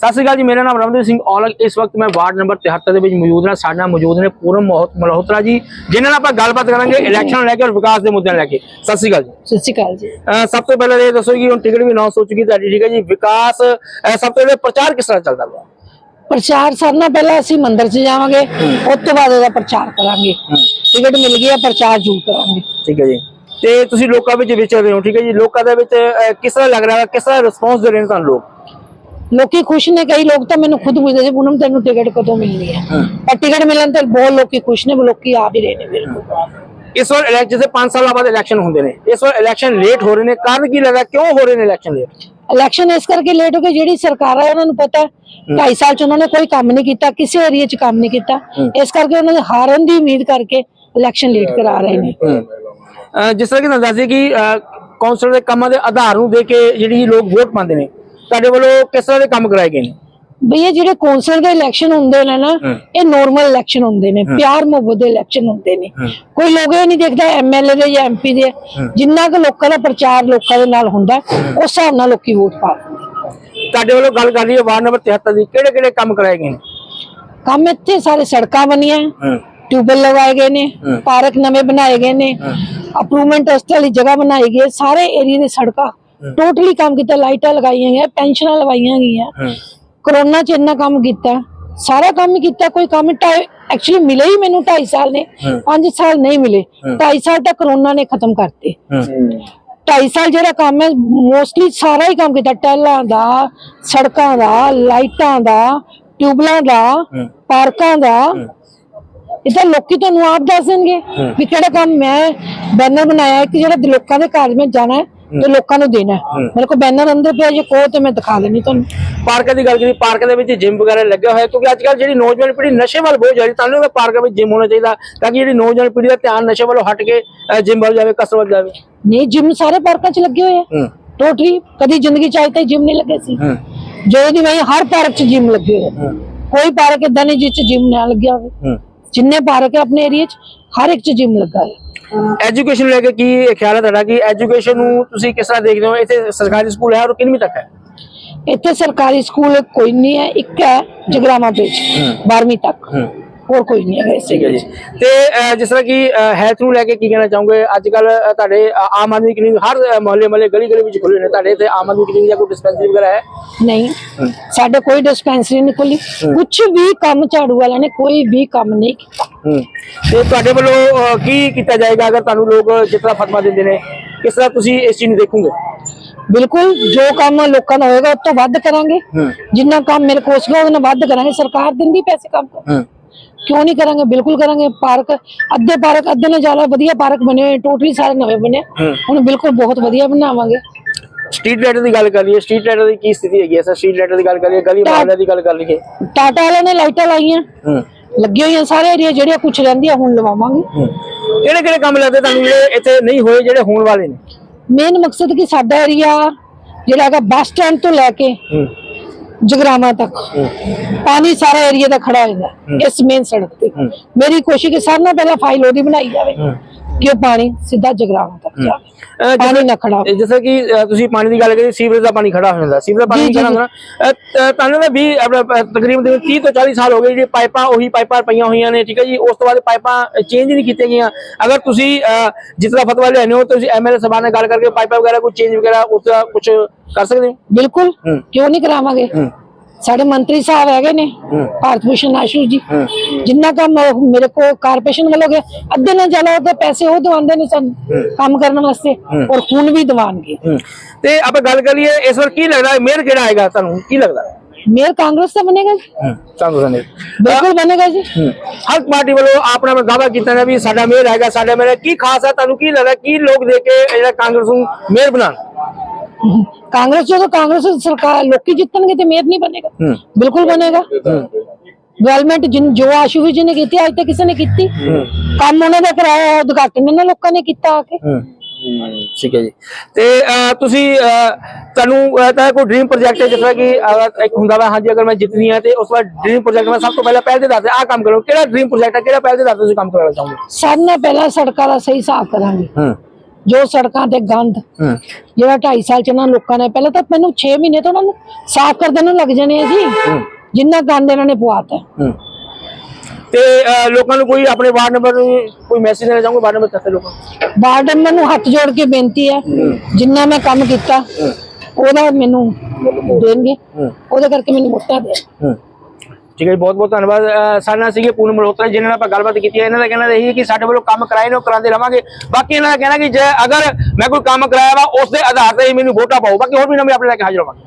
ਸਤਿ ਸ਼੍ਰੀ ਅਕਾਲ ਜੀ ਮੇਰਾ ਨਾਮ ਰਮਨਦੀਪ ਸਿੰਘ ਔਲਖ। ਇਸ ਵਕਤ ਮੈਂ ਵਾਰਡ ਨੰਬਰ 73 ਦੇ ਵਿੱਚ ਮੌਜੂਦ ਹਾਂ। ਸਾਡੇ ਨਾਲ ਮੌਜੂਦ ਨੇ ਪੂਰਨ ਮੋਹਤ ਮਲਹੋਤਰਾ ਜੀ ਜਿਨ੍ਹਾਂ ਨਾਲ ਆਪਾਂ ਗੱਲਬਾਤ ਕਰਾਂਗੇ ਇਲੈਕਸ਼ਨ ਲੈ ਕੇ ਔਰ ਵਿਕਾਸ ਦੇ ਮੁੱਦਿਆਂ ਲੈ ਕੇ। ਸਤਿ ਸ਼੍ਰੀ ਅਕਾਲ ਜੀ। ਸਤਿ ਸ਼੍ਰੀ ਅਕਾਲ ਜੀ। ਸਭ ਤੋਂ ਪਹਿਲਾਂ ਇਹ ਦੱਸੋ ਕਿ ਹੁਣ ਟਿਕਟ ਵੀ ਅਨਾਉਂਸ ਹੋ ਚੁੱਕੀ ਤੁਹਾਡੀ ਠੀਕ ਹੈ ਜੀ। ਵਿਕਾਸ ਸਭ ਤੋਂ ਪਹਿਲਾਂ ਪ੍ਰਚਾਰ ਕਿਸ ਤਰ੍ਹਾਂ ਚੱਲਦਾ ਵਾ ਪ੍ਰਚਾਰ ਸਰਨਾ ਪਹਿਲਾਂ ਅਸੀਂ ਮੰਦਿਰ 'ਚ ਜਾਵਾਂਗੇ ਉਸ ਤੋਂ ਬਾਅਦ ਉਹਦਾ ਪ੍ਰਚਾਰ ਕਰਾਂਗੇ। ਟਿਕਟ ਮਿਲ ਗਈ ਹੈ ਪ੍ਰਚਾਰ ਜ਼ਰੂਰ ਕਰਾਂਗੇ। ਠੀਕ ਹੈ ਜੀ। ਤੇ ਤੁਸੀਂ ਲੋਕਾਂ ਵਿੱਚ ਵਿਚਰ ਰਹੇ ਹੋ ਠੀਕ ਹੈ ਜੀ। ਲੋਕਾਂ ਦੇ ਵਿੱਚ ਕਿਸ ਤਰ੍ਹਾਂ ਲੱਗ ਰਿਹਾ ਹੈ ਕਿਸ ਤਰ੍ਹਾਂ ਰਿਸਪੌਂਸ ਦੇ ਰਹੇ ਨੇ ਤੁਹਾਨੂੰ ਲੋਕ? ਲੋਕੀ ਖੁਸ਼ ਨੇ ਕਈ ਲੋਕ ਤਾਂ ਮੈਨੂੰ ਖੁਦ ਪੁੱਛਦੇ ਸੀ ਪੂਨਮ ਤੈਨੂੰ ਟਿਕਟ ਕਦੋਂ ਮਿਲਣੀ ਹੈ? ਪਰ ਟਿਕਟ ਮਿਲਣ ਤੇ ਬਹੁਤ ਲੋਕੀ ਖੁਸ਼ ਨੇ ਲੋਕੀ ਆ ਵੀ ਰਹੇ ਨੇ ਬਿਲਕੁਲ। ਇਸ ਵਾਰ ਇਲੈਕਸ਼ਨ ਜਿਵੇਂ 5 ਸਾਲਾਂ ਬਾਅਦ ਇਲੈਕਸ਼ਨ ਹੁੰਦੇ ਨੇ। ਇਸ ਵਾਰ ਇਲੈਕਸ਼ਨ ਲੇਟ ਹੋ ਰਹੇ ਨੇ। ਕਾਰਨ ਕੀ ਲੱਗਦਾ ਕਿਉਂ ਹੋ ਰਹੇ ਨੇ ਇਲੈਕਸ਼ਨ ਲੇਟ ਇਲੈਕਸ਼ਨ ਇਸ ਕਰਕੇ ਲੇਟ ਹੋ ਗਏ ਜਿਹੜੀ ਸਰਕਾਰ ਹੈ ਉਹਨਾਂ ਨੂੰ ਪਤਾ 2.5 ਸਾਲ 'ਚ ਉਹਨਾਂ ਨੇ ਕੋਈ ਕੰਮ ਨਹੀਂ ਕੀਤਾ ਕਿਸੇ ਏਰੀਆ 'ਚ ਕੰਮ ਨਹੀਂ ਕੀਤਾ। ਇਸ ਕਰਕੇ ਉਹਨਾਂ ਨੇ ਹਾਰਨ ਦੀ ਉਮੀਦ ਕਰਕੇ ਇਲੈਕਸ਼ਨ ਲੇਟ ਕਰਾ ਰਹੇ ਨੇ। ਜਿਸ ਤਰ੍ਹਾਂ ਕਿ ਦੱਸਦੇ ਕਿ ਕੌਂਸਲ ਦੇ ਕੰਮਾਂ ਦੇ ਆਧਾਰ ਨੂੰ ਦੇ ਕੇ ਜਿਹੜੀ ਲੋਕ ਵੋਟ ਪਾਉਂਦੇ ਨੇ ਤੁਹਾਡੇ ਵੱਲੋਂ ਕਿਸ ਤਰ੍ਹਾਂ ਦੇ ਕੰਮ ਕਰਾਏ ਗਏ ਨੇ? ਬਈ ਇਹ ਜਿਹੜੇ ਕੌਂਸਲ ਦੇ ਇਲੈਕਸ਼ਨ ਹੁੰਦੇ ਨੇ ਨਾ ਇਹ ਨਾਰਮਲ ਇਲੈਕਸ਼ਨ ਹੁੰਦੇ ਨੇ ਪਿਆਰ ਮੁਹੱਬਤ ਦੇ ਇਲੈਕਸ਼ਨ ਹੁੰਦੇ ਨੇ। ਕੋਈ ਲੋਕ ਇਹ ਨਹੀਂ ਦੇਖਦਾ ਐਮਐਲਏ ਦੇ ਜਾਂ ਐਮਪੀ ਦੇ ਜਿੰਨਾ ਕੁ ਲੋਕਾਂ ਦਾ ਪ੍ਰਚਾਰ ਲੋਕਾਂ ਦੇ ਨਾਲ ਹੁੰਦਾ ਉਸ ਹਿਸਾਬ ਨਾਲ ਲੋਕੀ ਵੋਟ ਪਾ। ਤੁਹਾਡੇ ਵੱਲੋਂ ਗੱਲ ਕਰ ਰਹੀ ਹੈ ਵਾਰਡ ਨੰਬਰ 73 ਦੀ ਕਿਹੜੇ ਕਿਹੜੇ ਕੰਮ ਕਰਾਏ ਗਏ ਨੇ? ਕੰਮ ਇੱਥੇ ਸਾਰੇ ਸੜਕਾਂ ਬਣੀਆਂ ਟਿਊਬਲ ਲਗਾਏ ਗਏ ਨੇ ਪਾਰਕ ਨਵੇਂ ਬਣਾਏ ਗਏ ਨੇ ਅਪਰੂਵਮੈਂਟ ਵਾਸਤੇ ਵਾਲੀ ਜਗ੍ਹਾ ਬਣਾਈ ਗਈ ਹੈ। ਸਾਰੇ ਏਰੀਆ ਦੇ ਸੜਕਾਂ ਟੋਟਲੀ ਕੰਮ ਕੀਤਾ ਲਾਈਟਾਂ ਲਗਾਈਆਂ ਗਈਆਂ ਪੈਨਸ਼ਨਾਂ ਲਵਾਈਆਂ ਗਈਆਂ। ਕਰੋਨਾ ਚ ਇੰਨਾ ਕੰਮ ਕੀਤਾ ਸਾਰਾ ਕੰਮ ਹੀ ਕੀਤਾ ਕੋਈ ਕੰਮ ਐਕਚੁਅਲੀ ਮਿਲੇ ਹੀ ਮੈਨੂੰ 2.5 ਸਾਲ ਨੇ 5 ਸਾਲ ਨਹੀਂ ਮਿਲੇ। 2.5 ਸਾਲ ਤਾਂ ਕਰੋਨਾ ਨੇ ਖਤਮ ਕਰਤੇ। 2.5 ਸਾਲ ਜਿਹੜਾ ਕੰਮ ਹੈ ਮੋਸਟਲੀ ਸਾਰਾ ਹੀ ਕੰਮ ਕੀਤਾ ਟੈਲਾਂ ਦਾ ਸੜਕਾਂ ਦਾ ਲਾਈਟਾਂ ਦਾ ਟਿਊਬਲਾਂ ਦਾ ਪਾਰਕਾਂ ਦਾ। ਇਹ ਤਾਂ ਲੋਕੀ ਤੁਹਾਨੂੰ ਆਪ ਦੱਸ ਦੇਣਗੇ ਵੀ ਕਿਹੜਾ ਕੰਮ ਮੈਂ ਬੈਨਰ ਬਣਾਇਆ ਕਿ ਜਿਹੜਾ ਲੋਕਾਂ ਦੇ ਘਰ ਵਿੱਚ ਜਾਣਾ ਹੈ ਤੇ ਲੋਕਾਂ ਨੂੰ ਦੇਣਾ। ਮੇਰੇ ਕੋਲ ਬੈਨਰ ਅੰਦਰ ਪਿਆ ਜੇ ਕਹੋ ਤੇ ਮੈਂ ਦਿਖਾ ਦੇਣੀ ਤੁਹਾਨੂੰ। ਪਾਰਕ ਦੀ ਗੱਲ ਕਰੀ ਪਾਰਕ ਦੇ ਵਿੱਚ ਜਿਮ ਵਗੈਰਾ ਲੱਗਿਆ ਹੋਇਆ ਕਿਉਂਕਿ ਅੱਜ ਕੱਲ੍ਹ ਜਿਹੜੀ ਨੌਜਵਾਨ ਪੀੜ੍ਹੀ ਨਸ਼ੇ ਵੱਲ ਬਹੁਤ ਜਾ ਰਹੀ ਤੁਹਾਨੂੰ ਵੀ ਪਾਰਕ ਵਿੱਚ ਜਿਮ ਹੋਣਾ ਚਾਹੀਦਾ ਤਾਂ ਕਿ ਜਿਹੜੀ ਨੌਜਵਾਨ ਪੀੜ੍ਹੀ ਦਾ ਧਿਆਨ ਨਸ਼ੇ ਵੱਲੋਂ ਹਟ ਕੇ ਜਿਮ ਵੱਲ ਜਾਵੇ ਕਸਰਤ ਵੱਲ ਜਾਵੇ। ਨਹੀਂ ਜਿਮ ਸਾਰੇ ਪਾਰਕਾਂ 'ਚ ਲੱਗੇ ਹੋਏ ਆ। ਟੋਟਲੀ ਕਦੀ ਜ਼ਿੰਦਗੀ ਚ ਅੱਜ ਤੱਕ ਜਿਮ ਨਹੀਂ ਲੱਗੇ ਸੀ। ਜਦੋਂ ਦੀ ਮੈਂ ਹਰ ਪਾਰਕ 'ਚ ਜਿਮ ਲੱਗੇ ਹੋਏ। ਕੋਈ ਪਾਰਕ ਇਦਾਂ ਨਹੀਂ ਜਿਸ 'ਚ ਜਿਮ ਨਾ ਲੱਗਿਆ ਹੋਵੇ। ਜਿੰਨੇ ਪਾਰਕ ਹੈ ਆਪਣੇ ਏਰੀਆ 'ਚ ਹਰ ਇੱਕ 'ਚ ਜਿਮ ਲੱਗਾ ਹੈ ਐਜੂਕੇਸ਼ਨ ਲੈ ਕੇ ਕੀ ਖਿਆਲ ਹੈ ਤੁਹਾਡਾ ਕਿ ਐਜੂਕੇਸ਼ਨ ਨੂੰ ਤੁਸੀਂ ਕਿਸ ਤਰ੍ਹਾਂ ਦੇਖਦੇ ਹੋ? ਇੱਥੇ ਸਰਕਾਰੀ ਸਕੂਲ ਹੈ ਔਰ ਕਿੰਨਵੀਂ ਤੱਕ ਹੈ? ਇੱਥੇ ਸਰਕਾਰੀ ਸਕੂਲ ਕੋਈ ਨਹੀਂ ਹੈ ਇੱਕ ਹੈ ਜਗਰਾਮਾ ਵਿੱਚ 12ਵੀਂ ਤੱਕ। ਹੋਰ ਕੋਈ ਨਹੀਂ ਹੈ ਠੀਕ ਹੈ ਜੀ ਤੇ ਅਹ, ਜਿਸ ਤਰ੍ਹਾਂ ਕਿ ਹੈਲਥ ਨੂੰ ਲੈ ਕੇ ਕੀ ਕਹਿਣਾ ਚਾਹੋਗੇ? ਅੱਜ ਕੱਲ ਤੁਹਾਡੇ ਅ, ਆਮ ਆਦਮੀ ਕਲੀਨਿਕ ਹਰ ਮੁਹੱਲੇ ਮਹੱਲੇ ਗਲੀ ਗਲੀ ਵਿੱਚ ਖੁੱਲੇ ਨੇ। ਤੁਹਾਡੇ ਤੇ ਆਮ ਆਦਮੀ ਕਲੀਨਿਕ ਜਾਂ ਕੋਈ ਡਿਸਪੈਂਸਰੀ ਵਗੈਰਾ ਹੈ? ਨਹੀਂ। ਸਾਡੇ ਕੋਈ ਡਿਸਪੈਂਸਰੀ ਨਹੀਂ ਖੁੱਲੀ ਕੁਝ ਵੀ ਕੰਮ ਝਾੜੂ ਵਾਲਿਆਂ ਨੇ ਕੋਈ ਵੀ ਕੰਮ ਨਹੀਂ ਕੀਤਾ। ਹੂੰ। ਤੇ ਤੁਹਾਡੇ ਵੱਲੋਂ ਅਹ, ਕੀ ਕੀਤਾ ਜਾਏਗਾ ਅਗਰ ਤੁਹਾਨੂੰ ਲੋਕ ਜਿਸ ਤਰ੍ਹਾਂ ਫਤਵਾ ਦਿੰਦੇ ਨੇ? ਕਿਸ ਤਰ੍ਹਾਂ ਤੁਸੀਂ ਇਸ ਚੀਜ਼ ਨੂੰ ਦੇਖੋਗੇ? ਬਿਲਕੁਲ ਜੋ ਕੰਮ ਲੋਕਾਂ ਦਾ ਹੋਏਗਾ ਉਸ ਤੋਂ ਵੱਧ ਕਰਾਂਗੇ। ਹੂੰ। ਜਿੰਨਾ ਕੰਮ ਮੇਰੇ ਕੋਲ ਸੀਗਾ ਉਹਦੇ ਨਾਲ ਵੱਧ ਕਰਾਂਗੇ। ਸਰਕਾਰ ਦਿੰਦੀ ਪੈਸੇ ਕੰਮ ਕਰਨ ਹੂੰ। ਕਿਉਂ ਨਹੀਂ ਕਰਾਂਗੇ? ਬਿਲਕੁਲ ਕਰਾਂਗੇ। ਪਾਰਕ ਅੱਧੇ ਪਾਰਕ ਅੱਧੇ ਨਾਲ ਜ਼ਿਆਦਾ ਵਧੀਆ ਪਾਰਕ ਬਣੇ ਹੋਏ ਟੋਟਲੀ ਸਾਰੇ ਨਵੇਂ ਬਣੇ। ਹੁਣ ਬਿਲਕੁਲ ਬਹੁਤ ਵਧੀਆ ਬਣਾਵਾਂਗੇ। ਸਟਰੀਟ ਲਾਈਟ ਦੀ ਗੱਲ ਕਰ ਲਈਏ ਸਟਰੀਟ ਲਾਈਟ ਦੀ ਕੀ ਸਥਿਤੀ ਹੈਗੀ ਸਰ ਸਟਰੀਟ ਲਾਈਟ ਦੀ ਗੱਲ ਕਰੀਏ ਗਲੀ ਮੁਹੱਲੇ ਦੀ ਗੱਲ ਕਰ ਲਈਏ। ਟਾਟਾ ਵਾਲਿਆਂ ਨੇ ਲਾਈਟਾਂ ਲਾਈਆਂ। ਲੱਗੀਆਂ ਹੋਈਆਂ ਸਾਰੇ ਏਰੀਆ ਜਿਹੜੀਆਂ ਕੁਝ ਰਹਿੰਦੀਆਂ ਹੁਣ ਲਵਾਵਾਂਗੇ। ਕਿਹੜੇ ਕਿਹੜੇ ਕੰਮ ਲੱਗਦੇ ਤੁਹਾਨੂੰ ਜਿਹੜੇ ਇੱਥੇ ਨਹੀਂ ਹੋਏ ਜਿਹੜੇ ਹੋਣ ਵਾਲੇ ਨੇ? ਮੇਨ ਮਕਸਦ ਕਿ ਸਾਡਾ ਏਰੀਆ ਜਿਹੜਾ ਹੈਗਾ ਬੱਸ ਸਟੈਂਡ ਤੋਂ ਲੈ ਕੇ ਹੂੰ ਜਗਰਾਮਾ ਤੱਕ ਪਾਣੀ ਸਾਰਾ ਏਰੀਆ ਦਾ ਖੜਾ ਹੋਇਆ ਇਸ ਮੇਨ ਸੜਕ ਤੇ। ਮੇਰੀ ਕੋਸ਼ਿਸ਼ ਕਿ ਸਾਰਿਆਂ ਨਾਲੋਂ ਪਹਿਲਾਂ ਫਾਈਲ ਉਹਦੀ ਬਣਾਈ ਜਾਵੇ। ਕਿ ਉਹ ਪਾਣੀ ਸਿੱਧਾ ਜਗਰਾਮਾ ਤੱਕ ਜਾਵੇ। ਪਾਣੀ ਨਾ ਖੜਾ ਹੋਵੇ। ਜਿਵੇਂ ਕਿ ਤੁਸੀਂ ਪਾਣੀ ਦੀ ਗੱਲ ਕਰੀ ਸੀਵਰੇਜ ਦਾ ਪਾਣੀ ਖੜਾ ਹੋ ਜਾਂਦਾ। ਸੀਵਰੇਜ ਦਾ ਪਾਣੀ ਖੜਾ ਹੁੰਦਾ ਤੁਹਾਨੂੰ ਨਾ ਵੀ ਆਪਣਾ, ਅਹ, ਤਕਰੀਬਨ ਦੇ 30 ਤੋਂ 40 ਸਾਲ ਹੋ ਗਏ ਜਿਹੜੀ ਪਾਈਪਾਂ ਉਹੀ ਪਾਈਪਾਂ ਪਈਆਂ ਹੋਈਆਂ ਨੇ ਠੀਕ ਹੈ ਜੀ? ਉਸ ਤੋਂ ਬਾਅਦ ਪਾਈਪਾਂ ਚੇਂਜ ਨਹੀਂ ਕੀਤੀਆਂ ਗਈਆਂ। ਅਗਰ ਤੁਸੀਂ ਜਿਸ ਤਰ੍ਹਾਂ ਫਤਵਾ ਲੈਣੇ ਹੋ ਤੁਸੀਂ ਐਮਐਲਏ ਸਭਾ ਨਾਲ ਗੱਲ ਕਰਕੇ ਪਾਈਪਾਂ ਵਗੈਰਾ ਕੋਈ ਚੇਂਜ ਵਗੈਰਾ ਉਸ ਦਾ ਕੁਝ ਕਰ ਸਕਦੇ ਹੋ? ਬਿਲਕੁਲ। ਕਿਉਂ ਨਹੀਂ ਕਰਾਵਾਂਗੇ? ਸਾਡੇ ਮੰਤਰੀ ਸਾਹਿਬ ਹੈਗੇ ਨੇ ਭਾਰਤ ਭੂਸ਼ਣ ਆਸ਼ੂ ਜੀ। ਜਿੰਨਾ ਕੰਮ ਮੇਰੇ ਕੋ ਕਾਰਪੋਰੇਸ਼ਨ ਵੱਲੋਂ ਗਿਆ ਅੱਧੇ ਨਾਲ ਜ਼ਿਆਦਾ ਉਹਦੇ ਪੈਸੇ ਉਹ ਦਵਾਉਂਦੇ ਨੇ ਸਾਨੂੰ ਕੰਮ ਕਰਨ ਵਾਸਤੇ ਔਰ ਹੁਣ ਵੀ ਦਵਾਨਗੇ ਹੂੰ। ਤੇ ਆਪਾਂ ਗੱਲ ਕਰੀਏ ਇਸ ਵਾਰ ਕੀ ਲੱਗਦਾ ਮੇਅਰ ਕਿਹੜਾ ਆਏਗਾ ਤੁਹਾਨੂੰ ਕੀ ਲੱਗਦਾ? ਮੇਅਰ ਕਾਂਗਰਸ ਦਾ ਬਣੇਗਾ ਜੀ? ਹੂੰ ਸਾਨੂੰ ਸੰਦੇ ਬਿਲਕੁਲ ਬਣੇਗਾ ਜੀ। ਹਰ ਪਾਰਟੀ ਵੱਲੋਂ ਆਪਣਾ ਆਪਣਾ ਦਾਅਵਾ ਕੀਤਾ ਹੈ ਵੀ ਸਾਡਾ ਮੇਅਰ ਹੈਗਾ ਸਾਡਾ ਮੇਅਰ। ਕੀ ਖਾਸ ਹੈ ਤੁਹਾਨੂੰ ਕੀ ਲੱਗਦਾ ਕੀ ਲੋਕ ਦੇ ਕੇ ਜਿਹੜਾ ਕਾਂਗਰਸ ਨੂੰ ਮੇਅਰ ਬਣਾਉਣ? ਕਾਂਗਰਸ ਜਦੋਂ ਕਾਂਗਰਸ ਦੀ ਸਰਕਾਰ ਲੋਕੀ ਜਿੱਤਣਗੇ ਤੇ ਮੇਅਰ ਨਹੀਂ ਬਣੇਗਾ। ਬਿਲਕੁਲ ਬਣੇਗਾ। ਡਿਵੈਲਪਮੈਂਟ ਜਿਨ ਜੋ ਆਸ਼ੂ ਜੀ ਨੇ ਕੀਤੀ ਅੱਜ ਤੱਕ ਕਿਸੇ ਨੇ ਕੀਤੀ। ਕੰਮ ਉਹਨਾਂ ਦਾ ਕਰਾਇਆ ਉਦਘਾਟਨ ਇਹਨਾਂ ਲੋਕਾਂ ਨੇ ਕੀਤਾ ਆ ਕੇ। ਠੀਕ ਹੈ ਜੀ। ਤੇ ਤੁਸੀਂ ਤੁਹਾਨੂੰ ਤਾਂ ਕੋਈ ਡ੍ਰੀਮ ਪ੍ਰੋਜੈਕਟ ਹੈ ਜਿਸ ਤਰ੍ਹਾਂ ਕਿ ਇੱਕ ਹੁੰਦਾ ਵਾ ਹਾਂਜੀ ਅਗਰ ਮੈਂ ਜਿੱਤਨੀ ਹਾਂ ਤੇ ਉਸ ਵਾਰ ਡ੍ਰੀਮ ਪ੍ਰੋਜੈਕਟ ਮੈਂ ਸਭ ਤੋਂ ਪਹਿਲਾਂ ਪਹਿਲ ਦੇ ਦੱਸਦੇ ਆਹ ਕੰਮ ਕਰੋ। ਕਿਹੜਾ ਡ੍ਰੀਮ ਪ੍ਰੋਜੈਕਟ ਹੈ ਕਿਹੜਾ ਪਹਿਲ ਦੇ ਦੱਸਦੇ ਤੁਸੀਂ ਕੰਮ ਕਰਾਉਣਾ ਚਾਹੋਗੇ? ਸਭ ਨਾਲ ਪਹਿਲਾਂ ਸੜਕਾਂ ਦਾ ਸਹੀ ਹਿਸਾਬ ਕਰਾਂਗੇ। ਹੂੰ। ਜੋ ਸੜਕਾਂ ਤੇ ਗੰਦ ਜਿਹੜਾ 2.5 ਸਾਲ ਚ ਨਾ ਲੋਕਾਂ ਨੇ ਪਹਿਲਾਂ ਤਾਂ ਮੈਨੂੰ 6 ਮਹੀਨੇ ਤੋਂ ਉਹਨਾਂ ਨੂੰ ਸਾਫ਼ ਕਰਦੇ ਨੂੰ ਲੱਗ ਜਾਣੇ ਆ ਜੀ। ਜਿੰਨਾ ਗੰਦ ਇਹਨਾਂ ਨੇ ਪਵਾਤਾ ਤੇ ਲੋਕਾਂ ਨੂੰ ਕੋਈ ਆਪਣੇ ਵਾਰਡ ਨੰਬਰ ਨੂੰ ਕੋਈ ਮੈਸੇਜ ਦੇਣਾ ਚਾਹੋਗੇ? ਵਾਰਡ ਨੰਬਰ ਦੱਸੇ ਲੋਕਾਂ? ਵਾਰਡ ਮੈਂਬਰ ਨੂੰ ਹੱਥ ਜੋੜ ਕੇ ਬੇਨਤੀ ਹੈ ਜਿੰਨਾ ਮੈਂ ਕੰਮ ਕੀਤਾ ਉਹਦਾ ਮੈਨੂੰ ਦੇਣਗੇ। ਉਹਦੇ ਕਰਕੇ ਮੈਨੂੰ ਵੋਟਾਂ ਦੇ ਠੀਕ ਹੈ ਜੀ, ਬਹੁਤ ਬਹੁਤ ਧੰਨਵਾਦ। ਸਾਡੇ ਨਾਲ ਸੀਗੇ ਪੂਰਨ ਮਲਹੋਤਰਾ ਜਿਨ੍ਹਾਂ ਨਾਲ ਆਪਾਂ ਗੱਲਬਾਤ ਕੀਤੀ ਹੈ। ਇਹਨਾਂ ਦਾ ਕਹਿਣਾ ਇਹੀ ਹੈ ਕਿ ਸਾਡੇ ਵੱਲੋਂ ਕੰਮ ਕਰਾਏ ਨੇ, ਉਹ ਕਰਾਉਂਦੇ ਰਵਾਂਗੇ। ਬਾਕੀ ਇਹਨਾਂ ਦਾ ਕਹਿਣਾ ਕਿ ਜੇ ਅਗਰ ਮੈਂ ਕੋਈ ਕੰਮ ਕਰਾਇਆ ਵਾ, ਉਸ ਦੇ ਆਧਾਰ ਤੇ ਹੀ ਮੈਨੂੰ ਵੋਟਾਂ ਪਾਓ। ਬਾਕੀ ਹੋਰ ਵੀ ਨਵੇਂ ਆਪਣੇ ਲੈ ਕੇ ਹਾਜ਼ਰ ਹੋਵਾਂਗੇ।